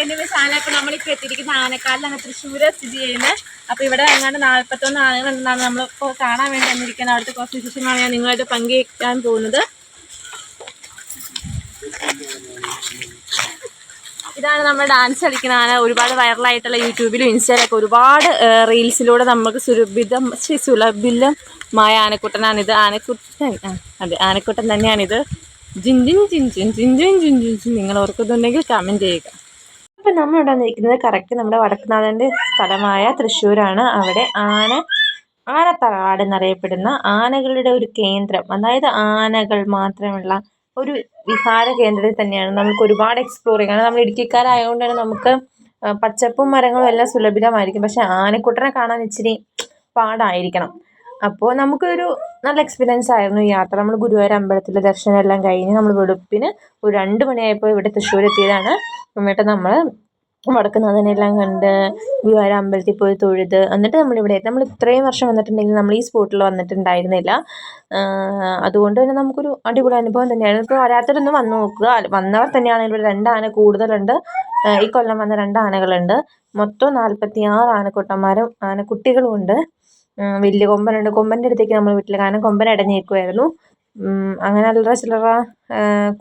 സെക്കൻഡിന്റെ സാധനം അപ്പോൾ നമ്മളിപ്പോൾ എത്തിയിരിക്കുന്ന ആനക്കാടിലാണ് തൃശ്ശൂര് സ്ഥിതി ചെയ്യുന്നത് അപ്പോൾ ഇവിടെ എങ്ങാണ്ട് നാൽപ്പത്തൊന്ന് ആനകളുണ്ടെന്നാണ് നമ്മളിപ്പോൾ കാണാൻ വേണ്ടി വന്നിരിക്കുന്നത് അവിടുത്തെ കുറച്ച് വിശേഷങ്ങളാണ് ഞാൻ നിങ്ങളായിട്ട് പങ്കുവയ്ക്കാൻ പോകുന്നത് ഇതാണ് നമ്മൾ ഡാൻസ് കളിക്കുന്ന ആന ഒരുപാട് വൈറലായിട്ടുള്ള യൂട്യൂബിലും ഇൻസ്റ്റയിലൊക്കെ ഒരുപാട് റീൽസിലൂടെ നമുക്ക് സുലഭിതം സുലഭിതമായ ആനക്കുട്ടനാണിത് ആനക്കുട്ടൻ അതെ ആനക്കുട്ടൻ തന്നെയാണിത് ജിൻജിൻ ജിൻ ജിൻ ജിൻ ജിൻ ജിൻ ജിൻ ജിൻ ജിൻ നിങ്ങൾ ഓർക്കുന്നുണ്ടെങ്കിൽ കമന്റ് ചെയ്യുക അപ്പം നമ്മൾ ഇവിടെ വന്നിരിക്കുന്നത് കറക്റ്റ് നമ്മുടെ വടക്കുനാഥന്റെ സ്ഥലമായ തൃശ്ശൂരാണ്. അവിടെ ആന ആനത്തറവാട് എന്നറിയപ്പെടുന്ന ആനകളുടെ ഒരു കേന്ദ്രം. അതായത് ആനകൾ മാത്രമുള്ള ഒരു വിഹാര കേന്ദ്രത്തിൽ തന്നെയാണ്. നമുക്ക് ഒരുപാട് എക്സ്പ്ലോർ ചെയ്യാം. കാരണം നമ്മൾ ഇടുക്കിക്കാരായതുകൊണ്ട് തന്നെ നമുക്ക് പച്ചപ്പും മരങ്ങളും എല്ലാം സുലഭിതമായിരിക്കും. പക്ഷെ ആനക്കുട്ടനെ കാണാൻ ഇച്ചിരി പാടായിരിക്കണം. അപ്പോൾ നമുക്കൊരു നല്ല എക്സ്പീരിയൻസ് ആയിരുന്നു യാത്ര. നമ്മൾ ഗുരുവായൂർ അമ്പലത്തിലെ ദർശനം എല്ലാം കഴിഞ്ഞ് നമ്മൾ വെളുപ്പിന് ഒരു രണ്ട് മണിയായപ്പോൾ ഇവിടെ തൃശ്ശൂർ എത്തിയതാണ് എന്നിട്ട് നമ്മൾ വടക്കുന്നാഥനെല്ലാം കണ്ട് ഗുരുവായൂർ അമ്പലത്തിൽ പോയി തൊഴുത് എന്നിട്ട് നമ്മളിവിടെ. നമ്മൾ ഇത്രയും വർഷം വന്നിട്ടുണ്ടെങ്കിൽ നമ്മൾ ഈ സ്പോട്ടിൽ വന്നിട്ടുണ്ടായിരുന്നില്ല. അതുകൊണ്ട് തന്നെ നമുക്കൊരു അടിപൊളി അനുഭവം തന്നെയാണ് ഇപ്പോൾ വരാത്തവരൊന്ന് വന്നു നോക്കുക. വന്നവർ തന്നെയാണ് ഇവിടെ രണ്ടാന ആന കൂടുതലുണ്ട്. ഈ കൊല്ലം വന്ന രണ്ടാനകളുണ്ട് മൊത്തം നാൽപ്പത്തി ആറ് ആനക്കൂട്ടന്മാരും ആനക്കുട്ടികളും ഉണ്ട് വലിയ കൊമ്പനുണ്ട്. കൊമ്പന്റെ അടുത്തേക്ക് നമ്മൾ വിട്ടില്ല കാരണം കൊമ്പൻ അടഞ്ഞേക്കുമായിരുന്നു ഉം അങ്ങനെ അല്ലറ ചില്ലറ.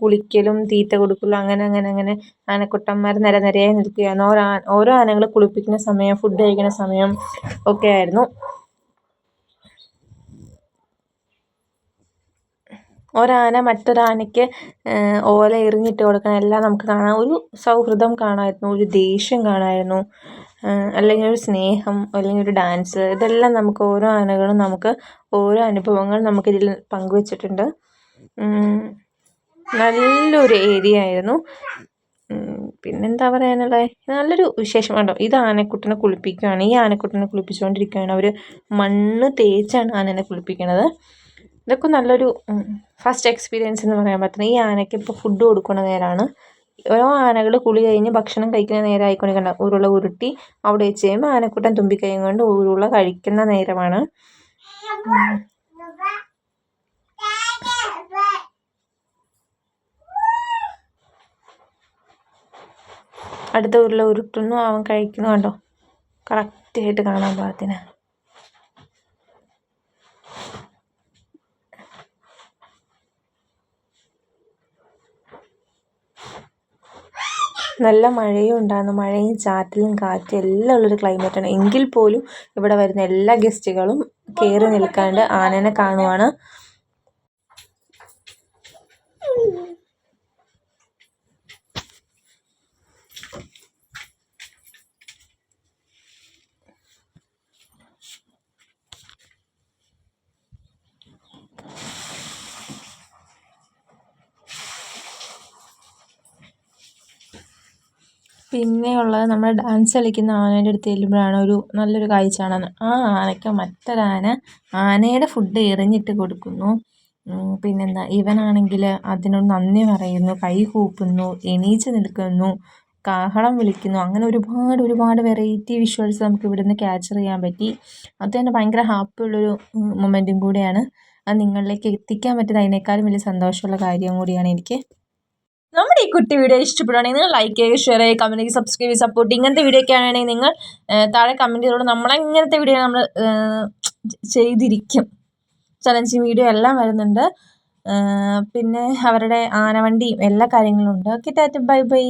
കുളിക്കലും തീറ്റ കൊടുക്കലും അങ്ങനെ അങ്ങനെ അങ്ങനെ. ആനക്കുട്ടന്മാർ നിര നിരയായി നിൽക്കുകയാണ്. ഓരോ ഓരോ ആനകൾ കുളിപ്പിക്കുന്ന സമയം ഫുഡ് കഴിക്കുന്ന സമയം ഒക്കെ ആയിരുന്നു. ഒരാന മറ്റൊരാനയ്ക്ക് ഓല എറിഞ്ഞിട്ട് കൊടുക്കണം എല്ലാം നമുക്ക് കാണാം. ഒരു സൗഹൃദം കാണാമായിരുന്നു ഒരു ദേഷ്യം കാണാമായിരുന്നു അല്ലെങ്കിൽ ഒരു സ്നേഹം അല്ലെങ്കിൽ ഒരു ഡാൻസ് ഇതെല്ലാം നമുക്ക് ഓരോ ആനകളും നമുക്ക് ഓരോ അനുഭവങ്ങൾ നമുക്കിതിൽ പങ്കുവച്ചിട്ടുണ്ട്. നല്ലൊരു ഏരിയ ആയിരുന്നു. പിന്നെന്താ പറയാനുള്ളത് നല്ലൊരു വിശേഷം കണ്ടോ? ഇത് ആനക്കുട്ടനെ കുളിപ്പിക്കുകയാണ്. ഈ ആനക്കുട്ടനെ കുളിപ്പിച്ചുകൊണ്ടിരിക്കുകയാണ്. അവർ മണ്ണ് തേച്ചാണ് ആനനെ കുളിപ്പിക്കുന്നത് ഇതൊക്കെ നല്ലൊരു ഫസ്റ്റ് എക്സ്പീരിയൻസ് എന്ന് പറയാൻ പറ്റുന്നത് ഈ ആനയ്ക്ക് ഇപ്പോൾ ഫുഡ് കൊടുക്കുന്ന നേരമാണ് ഓരോ ആനകൾ കുളി കഴിഞ്ഞ് ഭക്ഷണം കഴിക്കുന്ന നേരം ആയിക്കൊണ്ടിരിക്കണം ഉരുള ഉരുട്ടി അവിടെ വെച്ച് കഴിയുമ്പോൾ ആനക്കൂട്ടം തുമ്പിക്കൈയും കൊണ്ട് ഉരുള കഴിക്കുന്ന നേരമാണ്. അടുത്ത ഉരുള ഉരുട്ടുന്നു. അവൻ കഴിക്കുന്നു കണ്ടോ? കറക്റ്റായിട്ട് കാണാൻ പാകത്തിന്. നല്ല മഴയും ഉണ്ടായിരുന്നു. മഴയും ചാറ്റലും കാറ്റും എല്ലാം ഉള്ളൊരു ക്ലൈമറ്റാണ് എങ്കിൽ പോലും ഇവിടെ വരുന്ന എല്ലാ ഗസ്റ്റുകളും കയറി നിൽക്കാണ്ട് ആനനെ കാണുവാണ്. പിന്നെ ഉള്ളത് നമ്മൾ ഡാൻസ് കളിക്കുന്ന ആനേന്റെ അടുത്ത് ചെല്ലുമ്പോഴാണ് ഒരു നല്ലൊരു കാഴ്ച കാണുന്നത് ആ ആനയ്ക്ക് മറ്റൊരാന ആനയുടെ ഫുഡ് എറിഞ്ഞിട്ട് കൊടുക്കുന്നു. പിന്നെന്താ? ഇവനാണെങ്കിൽ അതിനോട് നന്ദി പറയുന്നു കൈ കൂപ്പുന്നു എണീച്ച് നിൽക്കുന്നു കാഹളം വിളിക്കുന്നു. അങ്ങനെ ഒരുപാട് ഒരുപാട് വെറൈറ്റി വിഷ്വൽസ് നമുക്ക് ഇവിടുന്ന് ക്യാച്ചർ ചെയ്യാൻ പറ്റി. അത് തന്നെ ഭയങ്കര ഹാപ്പി ഉള്ളൊരു മൊമെന്റും കൂടിയാണ്. അത് നിങ്ങളിലേക്ക് എത്തിക്കാൻ പറ്റുന്ന അതിനേക്കാളും വലിയ സന്തോഷമുള്ള കാര്യം കൂടിയാണ് എനിക്ക് നമ്മുടെ ഈ കുട്ടി വീഡിയോ ഇഷ്ടപ്പെടുകയാണെങ്കിൽ നിങ്ങൾ ലൈക്ക് ചെയ്യുക ഷെയർ ചെയ്യുക കമന്റ് ചെയ്യുക സബ്സ്ക്രൈബ് ചെയ്യുക സപ്പോർട്ട് ഇങ്ങനത്തെ വീഡിയോ ഒക്കെ ആണെങ്കിൽ നിങ്ങൾ താഴെ കമന്റ് ചെയ്തോളൂ നമ്മളെങ്ങനത്തെ വീഡിയോ നമ്മൾ ചെയ്തിരിക്കും. ചലഞ്ചിങ് വീഡിയോ എല്ലാം വരുന്നുണ്ട്. പിന്നെ അവരുടെ ആനവണ്ടിയും എല്ലാ കാര്യങ്ങളും ഉണ്ട്. Okay Tata bye bye